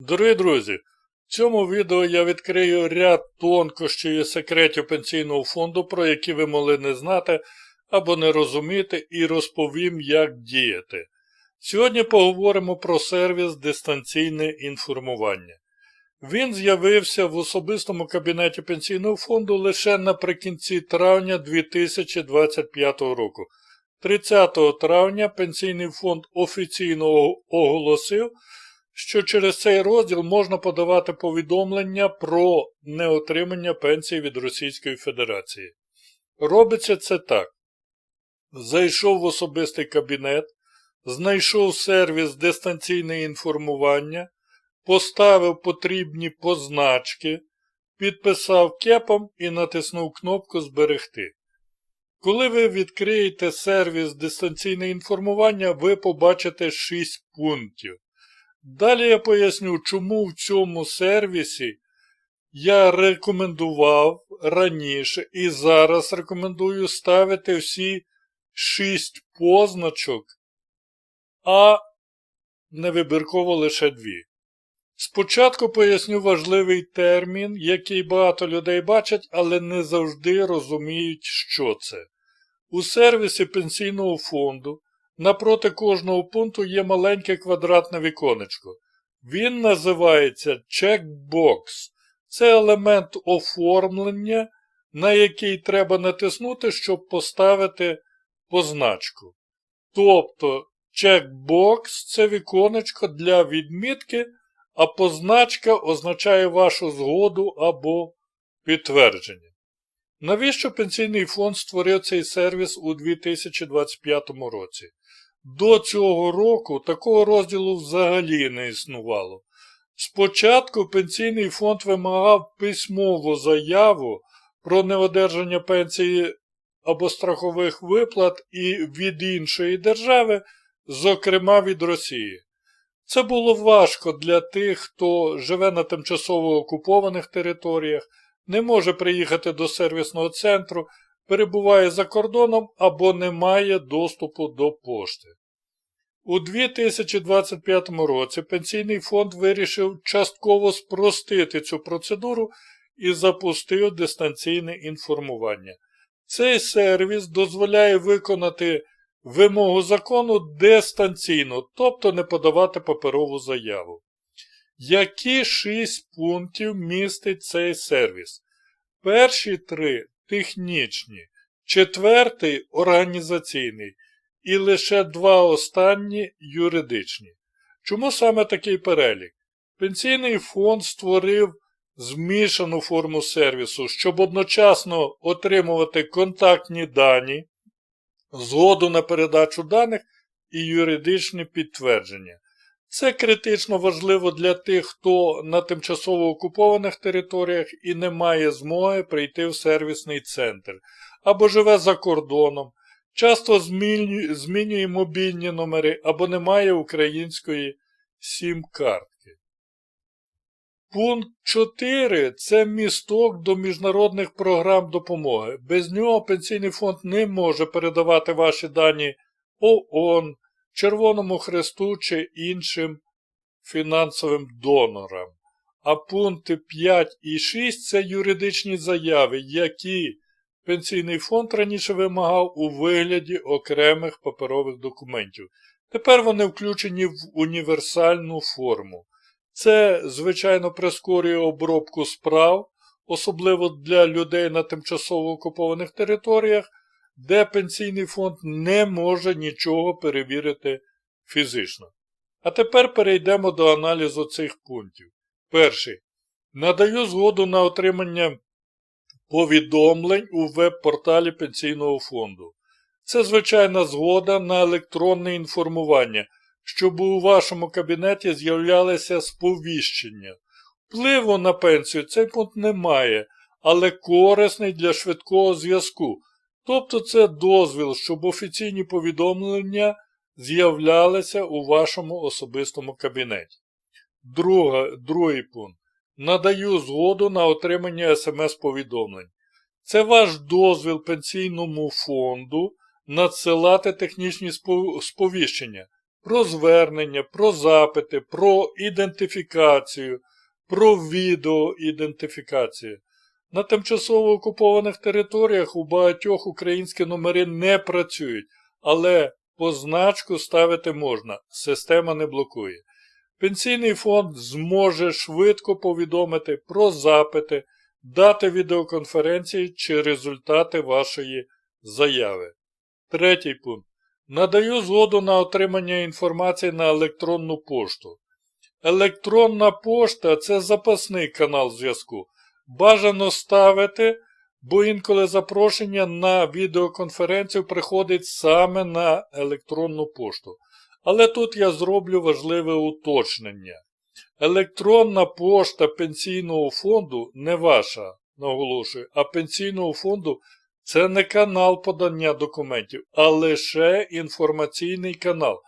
Дорогі друзі, в цьому відео я відкрию ряд тонкощів і секретів пенсійного фонду, про які ви могли не знати або не розуміти, і розповім, як діяти. Сьогодні поговоримо про сервіс дистанційне інформування. Він з'явився в особистому кабінеті пенсійного фонду лише наприкінці травня 2025 року. 30 травня Пенсійний фонд офіційно оголосив, що через цей розділ можна подавати повідомлення про неотримання пенсії від Російської Федерації. Робиться це так. Зайшов в особистий кабінет, знайшов сервіс дистанційне інформування, поставив потрібні позначки, підписав кепом і натиснув кнопку Зберегти. Коли ви відкриєте сервіс дистанційне інформування, ви побачите 6 пунктів. Далі я поясню, чому в цьому сервісі я рекомендував раніше і зараз рекомендую ставити всі 6 позначок, а не вибірково лише дві. Спочатку поясню важливий термін, який багато людей бачать, але не завжди розуміють, що це. У сервісі пенсійного фонду напроти кожного пункту є маленьке квадратне віконечко. Він називається чекбокс. Це елемент оформлення, на який треба натиснути, щоб поставити позначку. Тобто, чекбокс це віконечко для відмітки а позначка означає вашу згоду або підтвердження. Навіщо Пенсійний фонд створив цей сервіс у 2025 році? До цього року такого розділу взагалі не існувало. Спочатку Пенсійний фонд вимагав письмову заяву про неодержання пенсії або страхових виплат і від іншої держави, зокрема від Росії. Це було важко для тих, хто живе на тимчасово окупованих територіях, не може приїхати до сервісного центру, перебуває за кордоном або не має доступу до пошти. У 2025 році Пенсійний фонд вирішив частково спростити цю процедуру і запустив дистанційне інформування. Цей сервіс дозволяє виконати вимогу закону дистанційно, тобто не подавати паперову заяву. Які шість пунктів містить цей сервіс? Перші три технічні, четвертий організаційний і лише два останні юридичні. Чому саме такий перелік? Пенсійний фонд створив змішану форму сервісу, щоб одночасно отримувати контактні дані, згоду на передачу даних і юридичне підтвердження. Це критично важливо для тих, хто на тимчасово окупованих територіях і не має змоги прийти в сервісний центр або живе за кордоном, часто змінює, мобільні номери або не має української сім-картки. Пункт 4 це місток до міжнародних програм допомоги. Без нього Пенсійний фонд не може передавати ваші дані ООН, Червоному Хресту чи іншим фінансовим донорам. А пункти 5 і 6 це юридичні заяви, які Пенсійний фонд раніше вимагав у вигляді окремих паперових документів. Тепер вони включені в універсальну форму. Це, звичайно, прискорює обробку справ, особливо для людей на тимчасово окупованих територіях, де пенсійний фонд не може нічого перевірити фізично. А тепер перейдемо до аналізу цих пунктів. Перший. Надаю згоду на отримання повідомлень у веб-порталі Пенсійного фонду. Це звичайна згода на електронне інформування щоб у вашому кабінеті з'являлися сповіщення. Впливу на пенсію цей пункт не має, але корисний для швидкого зв'язку. Тобто це дозвіл, щоб офіційні повідомлення з'являлися у вашому особистому кабінеті. Друга, Другий пункт. Надаю згоду на отримання смс-повідомлень. Це ваш дозвіл пенсійному фонду надсилати технічні сповіщення про звернення, про запити, про ідентифікацію, про відеоідентифікацію. На тимчасово окупованих територіях у багатьох українські номери не працюють, але позначку ставити можна, система не блокує. Пенсійний фонд зможе швидко повідомити про запити, дати відеоконференції чи результати вашої заяви. Третій пункт. Надаю згоду на отримання інформації на електронну пошту. Електронна пошта це запасний канал зв'язку. Бажано ставити, бо інколи запрошення на відеоконференцію приходить саме на електронну пошту. Але тут я зроблю важливе уточнення. Електронна пошта пенсійного фонду не ваша, наголошую, а пенсійного фонду це не канал подання документів, а лише інформаційний канал.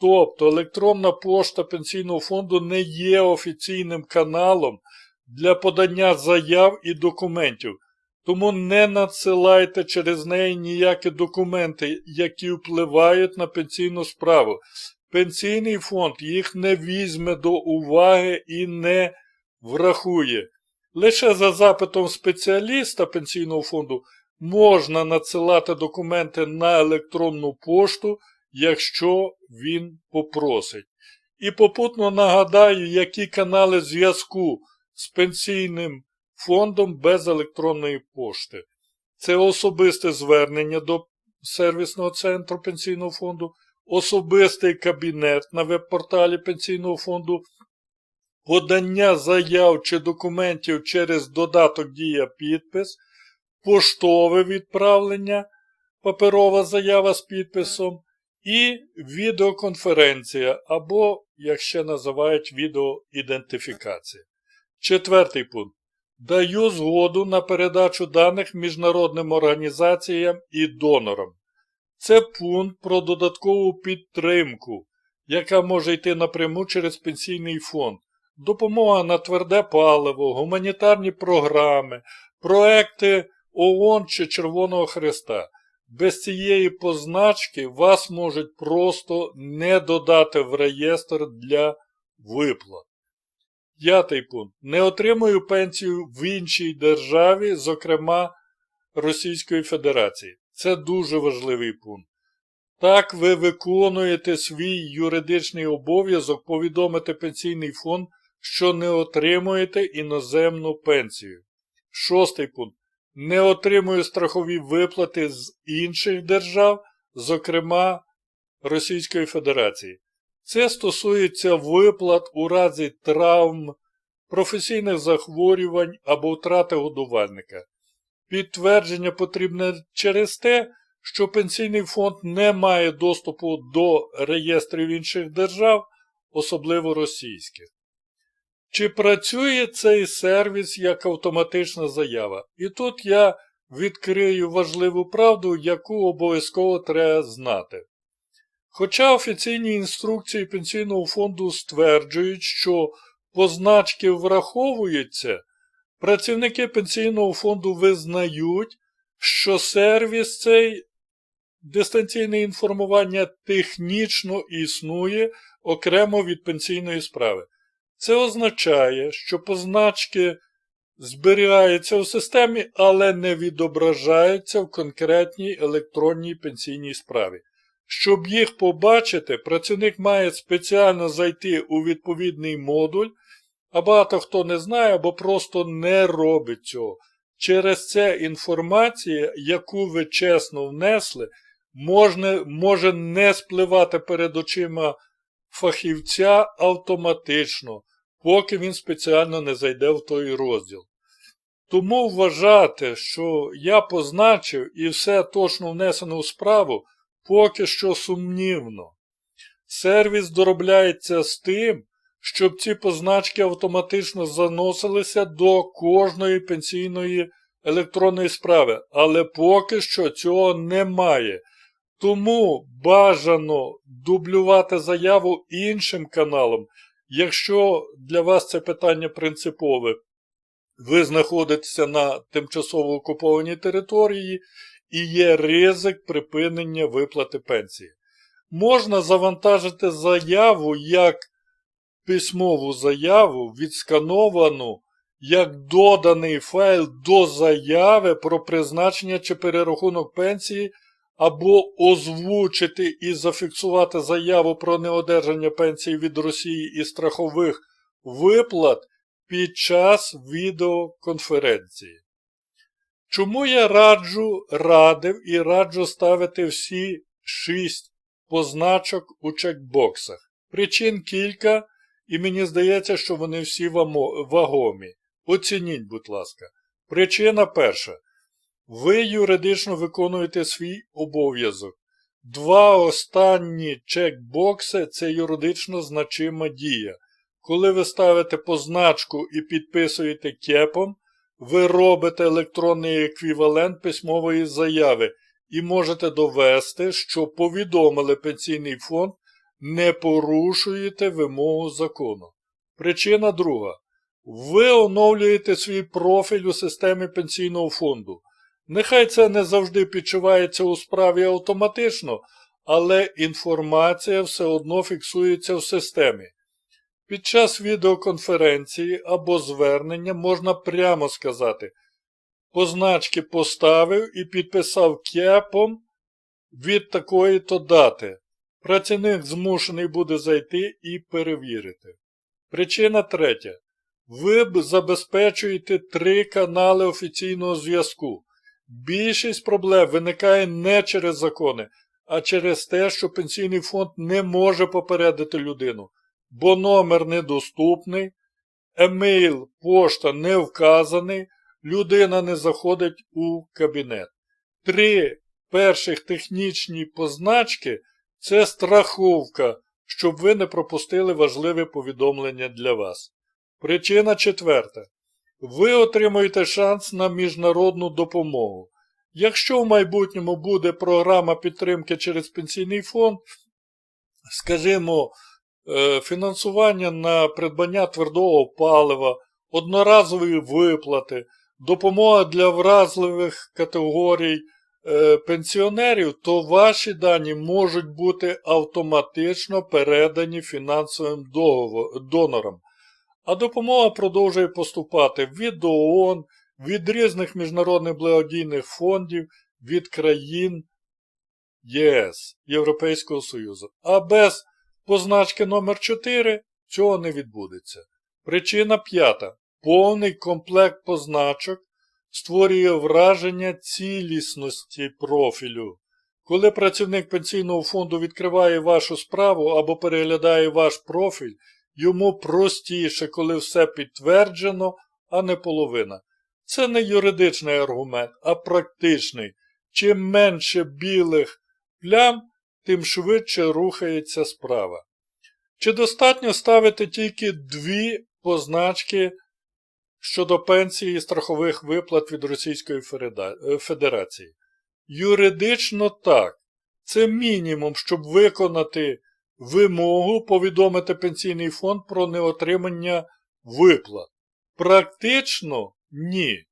Тобто електронна пошта пенсійного фонду не є офіційним каналом для подання заяв і документів. Тому не надсилайте через неї ніякі документи, які впливають на пенсійну справу. Пенсійний фонд їх не візьме до уваги і не врахує. Лише за запитом спеціаліста пенсійного фонду можна надсилати документи на електронну пошту, якщо він попросить. І попутно нагадаю, які канали зв'язку з пенсійним фондом без електронної пошти. Це особисте звернення до сервісного центру пенсійного фонду, особистий кабінет на веб-порталі пенсійного фонду, подання заяв чи документів через додаток Дія підпис, поштове відправлення, паперова заява з підписом і відеоконференція або, як ще називають, відеоідентифікація. Четвертий пункт. Даю згоду на передачу даних міжнародним організаціям і донорам. Це пункт про додаткову підтримку, яка може йти напряму через пенсійний фонд, допомога на тверде паливо, гуманітарні програми, проекти ООН чи Червоного Христа. Без цієї позначки вас можуть просто не додати в реєстр для виплат. П'ятий пункт. Не отримую пенсію в іншій державі, зокрема Російської Федерації. Це дуже важливий пункт. Так ви виконуєте свій юридичний обов'язок повідомити пенсійний фонд, що не отримуєте іноземну пенсію. Шостий пункт. Не отримую страхові виплати з інших держав, зокрема Російської Федерації. Це стосується виплат у разі травм, професійних захворювань або втрати годувальника. Підтвердження потрібне через те, що пенсійний фонд не має доступу до реєстрів інших держав, особливо російських. Чи працює цей сервіс як автоматична заява? І тут я відкрию важливу правду, яку обов'язково треба знати. Хоча офіційні інструкції пенсійного фонду стверджують, що позначки враховуються, працівники пенсійного фонду визнають, що сервіс цей дистанційне інформування технічно існує окремо від пенсійної справи. Це означає, що позначки зберігаються у системі, але не відображаються в конкретній електронній пенсійній справі. Щоб їх побачити, працівник має спеціально зайти у відповідний модуль, а багато хто не знає або просто не робить цього. Через це інформація, яку ви чесно внесли, можна, може не спливати перед очима фахівця автоматично, поки він спеціально не зайде в той розділ. Тому вважати, що я позначив і все точно внесено у справу, поки що сумнівно. Сервіс доробляється з тим, щоб ці позначки автоматично заносилися до кожної пенсійної електронної справи, але поки що цього немає. Тому бажано дублювати заяву іншим каналом, якщо для вас це питання принципове. Ви знаходитеся на тимчасово окупованій території і є ризик припинення виплати пенсії. можна завантажити заяву як письмову заяву, відскановану як доданий файл до заяви про призначення чи перерахунок пенсії, або озвучити і зафіксувати заяву про неодержання пенсії від Росії і страхових виплат під час відеоконференції. Чому я раджу, радив і раджу ставити всі шість позначок у чекбоксах? Причин кілька, і мені здається, що вони всі вагомі. Оцініть, будь ласка. Причина перша. Ви юридично виконуєте свій обов'язок. Два останні чекбокси це юридично значима дія. Коли ви ставите позначку і підписуєте кепом, ви робите електронний еквівалент письмової заяви і можете довести, що повідомили пенсійний фонд, не порушуєте вимогу закону. Причина друга. Ви оновлюєте свій профіль у системі пенсійного фонду. Нехай це не завжди підчувається у справі автоматично, але інформація все одно фіксується в системі. Під час відеоконференції або звернення можна прямо сказати позначки поставив і підписав кепом від такої-то дати. Працівник змушений буде зайти і перевірити. Причина третя. Ви б забезпечуєте три канали офіційного зв'язку. Більшість проблем виникає не через закони, а через те, що пенсійний фонд не може попередити людину, бо номер недоступний, емейл, пошта не вказаний, людина не заходить у кабінет. Три перших технічні позначки це страховка, щоб ви не пропустили важливе повідомлення для вас. Причина четверта. Ви отримуєте шанс на міжнародну допомогу. Якщо в майбутньому буде програма підтримки через пенсійний фонд, скажімо, фінансування на придбання твердого палива, одноразові виплати, допомога для вразливих категорій е, пенсіонерів, то ваші дані можуть бути автоматично передані фінансовим донорам. А допомога продовжує поступати від ООН, від різних міжнародних благодійних фондів, від країн ЄС, Європейського Союзу. А без позначки номер 4 цього не відбудеться. Причина п'ята. Повний комплект позначок створює враження цілісності профілю. Коли працівник пенсійного фонду відкриває вашу справу або переглядає ваш профіль, йому простіше, коли все підтверджено, а не половина. Це не юридичний аргумент, а практичний. Чим менше білих плям, тим швидше рухається справа. Чи достатньо ставити тільки дві позначки щодо пенсії і страхових виплат від Російської е, Федерації? Юридично так. Це мінімум, щоб виконати вимогу повідомити пенсійний фонд про неотримання виплат. Практично ні.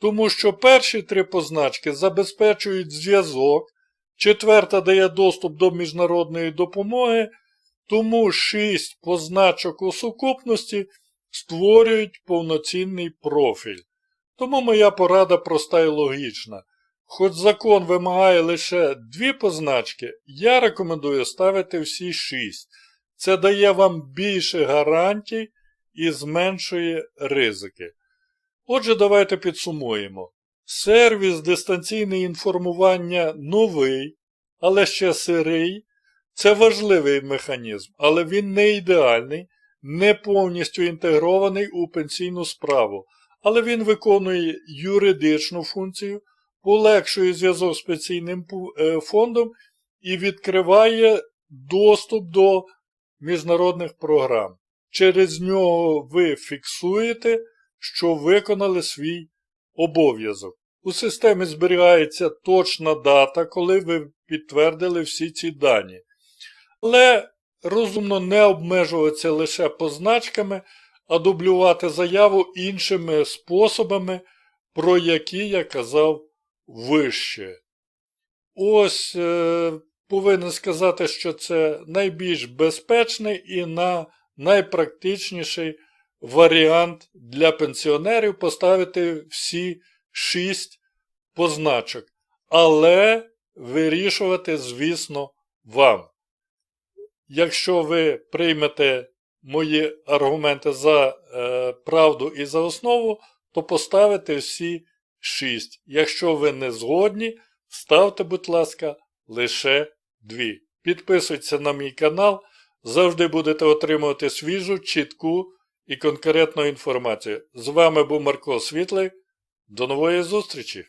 Тому що перші три позначки забезпечують зв'язок, четверта дає доступ до міжнародної допомоги, тому шість позначок у сукупності створюють повноцінний профіль. Тому моя порада проста і логічна. Хоч закон вимагає лише дві позначки, я рекомендую ставити всі шість. Це дає вам більше гарантій і зменшує ризики. Отже, давайте підсумуємо. Сервіс дистанційне інформування новий, але ще сирий. Це важливий механізм, але він не ідеальний, не повністю інтегрований у пенсійну справу, але він виконує юридичну функцію, полегшує зв'язок з пенсійним е, фондом і відкриває доступ до міжнародних програм. Через нього ви фіксуєте, що виконали свій обов'язок. У системі зберігається точна дата, коли ви підтвердили всі ці дані. Але розумно не обмежуватися лише позначками, а дублювати заяву іншими способами, про які я казав вище. Ось е, повинен сказати, що це найбільш безпечний і на найпрактичніший варіант для пенсіонерів поставити всі шість позначок. Але вирішувати, звісно, вам. Якщо ви приймете мої аргументи за е, правду і за основу, то поставите всі 6. Якщо ви не згодні, ставте, будь ласка, лише 2. Підписуйтесь на мій канал, завжди будете отримувати свіжу, чітку і конкретну інформацію. З вами був Марко Світлий. До нової зустрічі!